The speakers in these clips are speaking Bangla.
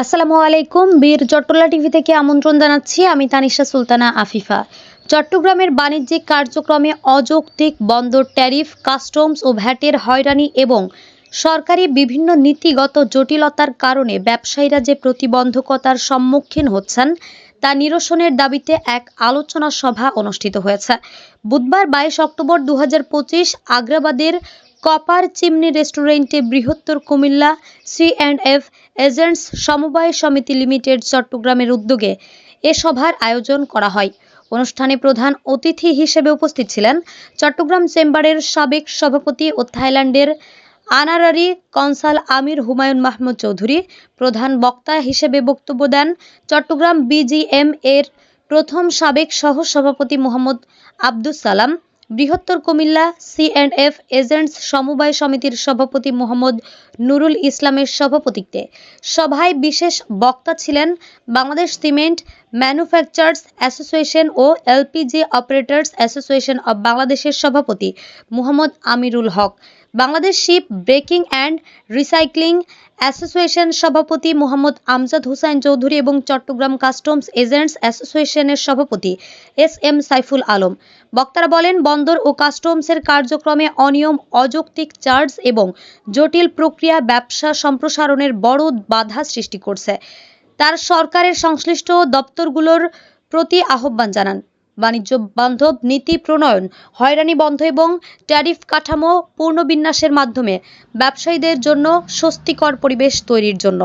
আসসালামু আলাইকুম, বীর চট্টলা টিভি থেকে আমন্ত্রণ জানাচ্ছি আমি তানিশা সুলতানা আফিফা। চট্টগ্রামের বাণিজ্যিক কার্যক্রমে অযৌক্তিক বন্দর ট্যারিফ, কাস্টমস ও ভ্যাটের হয়রানি এবং সরকারি বিভিন্ন নীতিগত জটিলতার কারণে ব্যবসায়ীরা যে প্রতিবন্ধকতার সম্মুখীন হচ্ছেন, তা নিরসনের দাবিতে এক আলোচনা সভা অনুষ্ঠিত হয়েছে। বুধবার বাইশ অক্টোবর দু হাজার পঁচিশ আগ্রাবাদের কপার চিমনি রেস্টুরেন্টে বৃহত্তর Comilla C and F agents সমবায় সমিতি লিমিটেড চট্টগ্রামের উদ্যোগে এ সভার আয়োজন করা হয়। অনুষ্ঠানে প্রধান অতিথি হিসেবে উপস্থিত ছিলেন চট্টগ্রাম চেম্বারের সাবেক সভাপতি ও থাইল্যান্ডের আনারারি কনসাল আমির হুমায়ুন মাহমুদ চৌধুরী, প্রধান বক্তা হিসেবে বক্তব্য দেন চট্টগ্রাম বিজিএম এর প্রথম সাবেক সহ সভাপতি মোহাম্মদ আব্দুস সালাম বৃহত্তর Comilla C and F agents সমবায় সমিতির সভাপতি মোহাম্মদ নুরুল ইসলামের সভাপতিত্বে। সভায় বিশেষ বক্তা ছিলেন বাংলাদেশ সিমেন্ট ম্যানুফ্যাকচার্স অ্যাসোসিয়েশন ও এলপিজি অপারেটর্স অ্যাসোসিয়েশন অব বাংলাদেশের সভাপতি Mohammad Amirul Haque. Bangladesh ship breaking and recycling association সভাপতি মোহাম্মদ আমজাদ হুসাইন চৌধুরী এবং চট্টগ্রাম কাস্টমস এজেন্টস অ্যাসোসিয়েশনের সভাপতি এস এম সাইফুল আলম। বক্তারা বলেন, বন্দর ও কাস্টমসের কার্যক্রমে অনিয়ম, অযৌক্তিক চার্জ এবং জটিল প্রক্রিয়া ব্যবসা সম্প্রসারণের বড় বাধা সৃষ্টি করছে। তার সরকারের সংশ্লিষ্ট দপ্তরগুলোর প্রতি আহ্বান জানান। বাণিজ্য বান্ধব নীতি প্রণয়ন, হয়রানি বন্ধ এবং ট্যারিফ কাঠামো পুনর্বিন্যাসের মাধ্যমে ব্যবসায়ীদের জন্য স্বস্তিকর পরিবেশ তৈরির জন্য।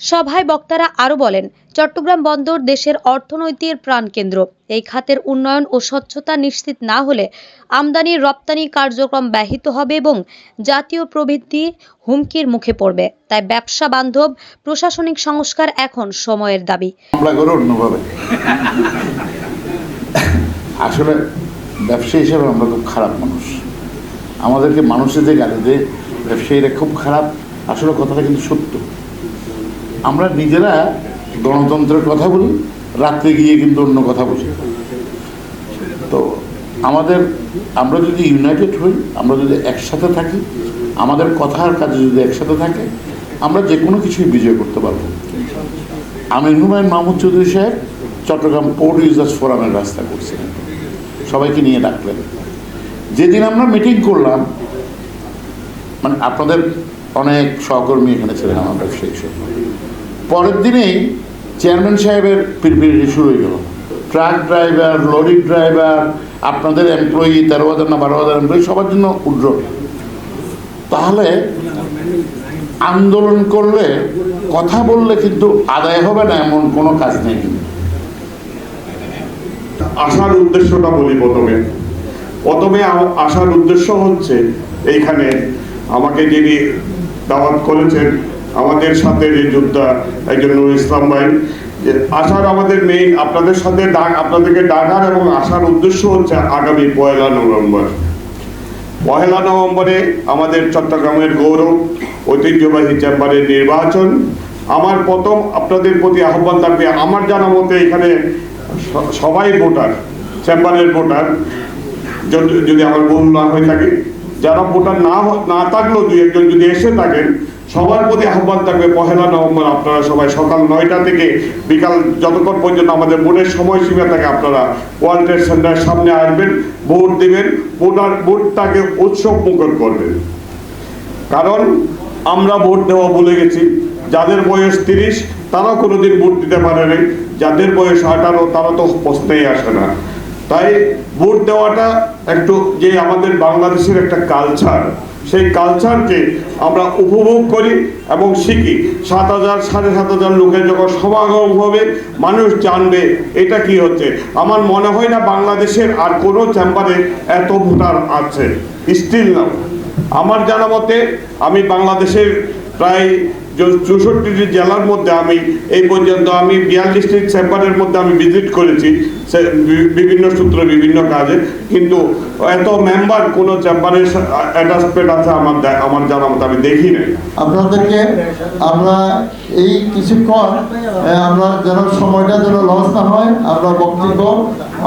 সভায় বক্তারা আরও বলেন, চট্টগ্রাম বন্দর দেশের অর্থনৈতিক প্রাণকেন্দ্র। এই খাতের উন্নয়ন ও স্বচ্ছতা নিশ্চিত না হলে আমদানি রপ্তানি কার্যক্রম ব্যাহত হবে এবং জাতীয় প্রবৃদ্ধি হুমকির মুখে পড়বে। তাই ব্যবসা বান্ধব প্রশাসনিক সংস্কার এখন সময়ের দাবি। আসলে ব্যবসায়ী হিসেবে আমরা খুব খারাপ মানুষ। আমাদেরকে মানুষের যে গালি দেয়, ব্যবসায়ীরা খুব খারাপ, আসলে কথাটা কিন্তু সত্য। আমরা নিজেরা গণতন্ত্রের কথা বলি রাত্রে গিয়ে কিন্তু অন্য কথা বলি। তো আমাদের, আমরা যদি ইউনাইটেড হই, আমরা যদি একসাথে থাকি, আমাদের কথার কাজে যদি একসাথে থাকে, আমরা যে কোনো কিছুই বিজয় করতে পারব। আমির হুমায়ুন মাহমুদ চৌধুরী সাহেব, চট্টগ্রাম পোর্ট ইউজার্স ফোরামের রাস্তা করছিলেন সবাইকে নিয়ে ডাকলেন। যেদিন আমরা মিটিং করলাম মানে আপনাদের অনেক সহকর্মী এখানে ছিলেন আমার ব্যবসায়ী হিসেবে পরের দিনেই চেয়ারম্যান সাহেবের পিরপিরি শুরু হয়ে গেল। ট্রাক ড্রাইভার লরি ড্রাইভার আপনাদের এমপ্লয়ি তেরো হাজার না বারো হাজার এমপ্লয়ি সবার জন্য উড্র তাহলে আন্দোলন করলে কথা বললে কিন্তু আদায় হবে না, এমন কোনো কাজ নেই। কিন্তু আসার উদ্দেশ্যটা বলি প্রথমে। প্রথমে আসার উদ্দেশ্য হচ্ছে এইখানে আমাকে যিনি দাওয়াত করেছেন, আমাদের সাথে যে যোদ্ধা একজন নুরুল ইসলাম ভাই, যে আসার আমাদের মেইন আপনাদের সাথে আপনাদেরকে ডাকার এবং আসার উদ্দেশ্য হচ্ছে আগামী পয়লা নভেম্বর। পহেলা নভেম্বরে আমাদের চট্টগ্রামের গৌরব ঐতিহ্যবাহী চেম্বারের নির্বাচন। আমার প্রথম আপনাদের প্রতি আহ্বান থাকবে, আমার জানা মতে এখানে সবাই ভোটার, চেম্বারের ভোটার, যদি- আমার ভুল না হয়ে থাকে। যারা ভোটার না না থাকলেও দুই একজন যদি এসে থাকেন, সবার প্রতি আহ্বান থাকবে, পহেলা নভেম্বর আপনারা সবাই সকাল নয়টা থেকে বিকাল যতক্ষণ পর্যন্ত আমাদের ভোটের সময়সীমা থাকে, আপনারা ওয়ার্ল্ড ট্রেড সেন্টারের সামনে আসবেন, ভোট দেবেন, ভোটার, ভোটটাকে উৎসব মুখর করবেন। কারণ আমরা ভোট দেওয়া ভুলে গেছি। যাদের বয়স তিরিশ তারাও কোনোদিন ভোট দিতে পারে নাই। যাদের বয়স আঠারো, তারা তো প্রশ্নেই আসে না। তাই ভোট দেওয়াটা একটু যে আমাদের বাংলাদেশের একটা কালচার সেই কালচারকে আমরা উপভোগ করি এবং শিখি। সাত হাজার, সাড়ে সাত হাজার লোকের যখন সমাগম হবে, মানুষ জানবে এটা কি হচ্ছে। আমার মনে হয় না বাংলাদেশের আর কোনো চেম্বারে এত ভোটার আছে। স্টিল নাও আমার জানা মতে, আমি বাংলাদেশের প্রায় চৌষট্টিটি জেলার মধ্যে আমি এই পর্যন্ত আমি বিয়াল্লিশটি চেম্বারের মধ্যে আমি ভিজিট করেছি বিভিন্ন সূত্রে, বিভিন্ন কাজে। কিন্তু এত মেম্বার কোনো চেম্বারের অ্যাটাচমেন্ট আছে আমার আমার জানা মতে আমি দেখি নাই। আপনাদেরকে আমরা এই কিছুক্ষণ আমরা যেন সময়টা যেন লস না হয়, আমরা বক্তব্য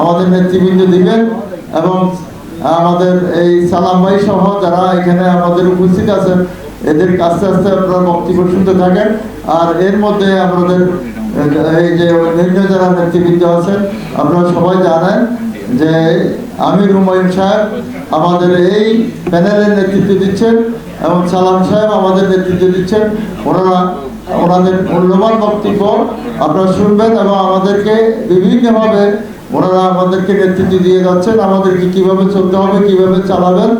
আমাদের নেতৃবৃন্দ দিবেন এবং আমাদের এই সালাম ভাই সহ যারা এখানে আমাদের উপস্থিত আছেন এদের আস্তে আস্তে আপনারা বক্তব্য শুনতে থাকেন। আর এর মধ্যে আমাদের এই যে নির্ণয় যারা নেতৃবৃন্দ আছেন, আপনারা সবাই জানেন যে আমির হুমায়ুন সাহেব আমাদের এই প্যানেলের নেতৃত্ব দিচ্ছেন এবং সালাম সাহেব আমাদের নেতৃত্ব দিচ্ছেন। ওনারা, ওনাদের মূল্যবান বক্তব্য আপনারা শুনবেন এবং আমাদেরকে বিভিন্নভাবে ওনারা আমাদেরকে নেতৃত্ব দিয়ে যাচ্ছেন। আমাদেরকে কীভাবে চলতে হবে, কীভাবে চালাবেন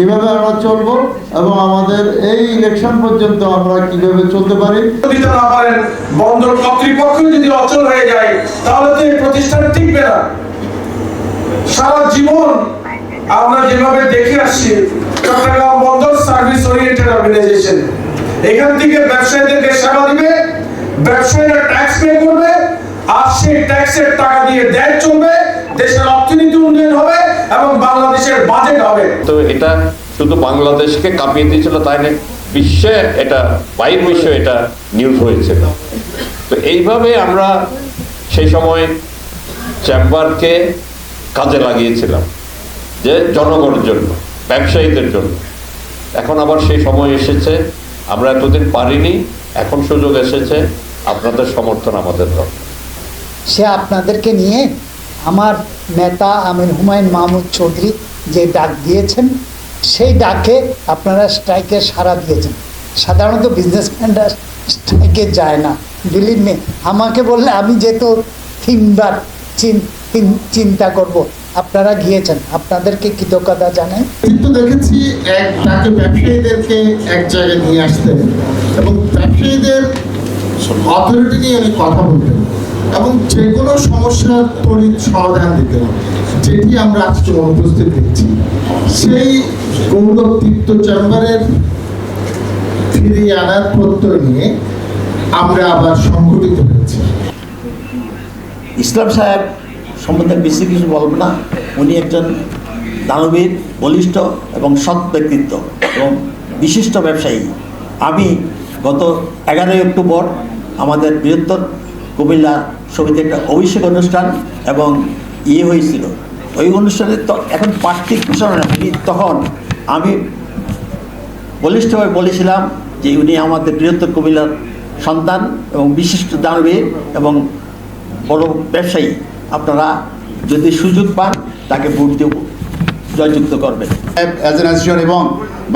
কীভাবে আমরা চলবো এবং আমাদের এই ইলেকশন পর্যন্ত আমরা কীভাবে চলতে পারি? না পারেন বন্দর কর্তৃপক্ষ যদি অচল হয়ে যায়, তাহলে তো এই প্রতিষ্ঠান টিকবে না। সারা জীবন আমরা যেভাবে দেখে আসছি, চট্টগ্রাম বন্দর সার্ভিস ওরিয়েন্টেড অর্গানাইজেশন। এখান থেকে ব্যবসায়ীদেরকে সেবা দিবে, ব্যবসায়ীরা ট্যাক্স পে করবে, আর সেই ট্যাক্সের টাকা দিয়ে দেশ চলবে। হবে। তো এটা শুধু বাংলাদেশকে কাঁপিয়ে দিয়েছিল তাই না বিশ্বে এটা বাইর বিশ্বে এটা নিউজ হয়েছিল। তো এইভাবে আমরা সেই সময় চেম্বারকে কাজে লাগিয়েছিলাম যে জনগণের জন্য ব্যবসায়ীদের জন্য। এখন আবার সেই সময় এসেছে আমরা এতদিন পারিনি এখন সুযোগ এসেছে আপনাদের সমর্থন আমাদের দরকার। সে আপনাদেরকে নিয়ে আমার নেতা আমির হুমায়ুন মাহমুদ চৌধুরী যে ডাক দিয়েছেন, সেই ডাকে আপনারা স্ট্রাইকে সাড়া দিয়েছেন। সাধারণত বিজনেসম্যানরা স্ট্রাইকে যায় না বিলিভ মি আমাকে বললে আমি যেহেতু তিনবার চিন- তিন- চিন্তা করব, আপনারা গিয়েছেন, আপনাদেরকে কৃতজ্ঞতা জানাই। কিন্তু দেখেছি এক তাকে ব্যবসায়ীদেরকে এক জায়গায় নিয়ে আসতেন, এবং ব্যবসায়ীদের অথরিটি নিয়ে উনি কথা বলতেন। এবং যে কোনো সমস্যার তড়িৎ সমাধান দিতেন যেটি আমরা আজকে অনুপস্থিত দেখছি, সেই গৌরব তীর্থ চেম্বারের ফিরিয়ে আনার প্রত্যয় নিয়ে আমরা আবার সংগঠিত হয়েছি। ইসলাম সাহেব সম্বন্ধে বেশি কিছু বলব না। উনি একজন দানবীর, বলিষ্ঠ এবং সৎ ব্যক্তিত্ব এবং বিশিষ্ট ব্যবসায়ী। আমি গত এগারোই অক্টোবর আমাদের বৃহত্তর কুমিল্লা সমিতি একটা অভিষেক অনুষ্ঠান এবং ইয়ে হয়েছিল। ওই অনুষ্ঠানে তো এখন পার্থিক ঘোষণা তখন আমি বলিষ্ঠভাবে বলেছিলাম যে উনি আমাদের বৃহত্তর কুমিল্লার সন্তান এবং বিশিষ্ট দানবীর এবং বড় ব্যবসায়ী। আপনারা যদি সুযোগ পান, তাকে ভোট দিয়ে জয়যুক্ত করবেন। অ্যাসোসিয়েশন এবং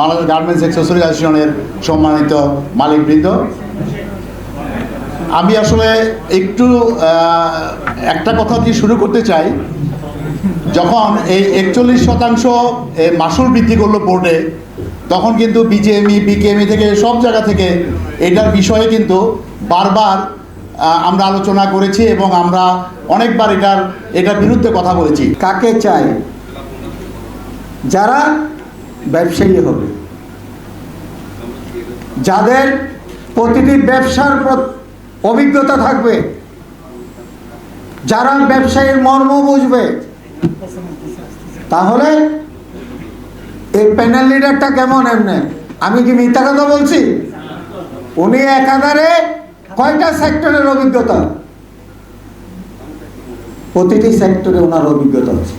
বাংলাদেশ গার্মেন্টস অ্যাক্সেসরি অ্যাসোসিয়েশনের সম্মানিত মালিকবৃন্দ আমি আসলে একটু একটা কথা দিয়ে শুরু করতে চাই। যখন এই একচল্লিশ শতাংশ মাসুল বৃদ্ধি করল বোর্ডে তখন কিন্তু বিজেএমই বিকেএমই থেকে সব জায়গা থেকে এটার বিষয়ে কিন্তু বারবার আমরা আলোচনা করেছি এবং আমরা অনেকবার এটার এটার বিরুদ্ধে কথা বলেছি। কাকে চাই? যারা ব্যবসায়ী হবে, যাদের প্রতিটি ব্যবসার অভিজ্ঞতা থাকবে। যারা ব্যবসায়ীর মর্ম বুঝবে, তাহলে এই প্যানেল লিডারটা কেমন এমনি? আমি কি মিথ্যা কথা বলছি? উনি একাধারে কয়টা সেক্টরের অভিজ্ঞতা? প্রতিটি সেক্টরে ওনার অভিজ্ঞতা আছে।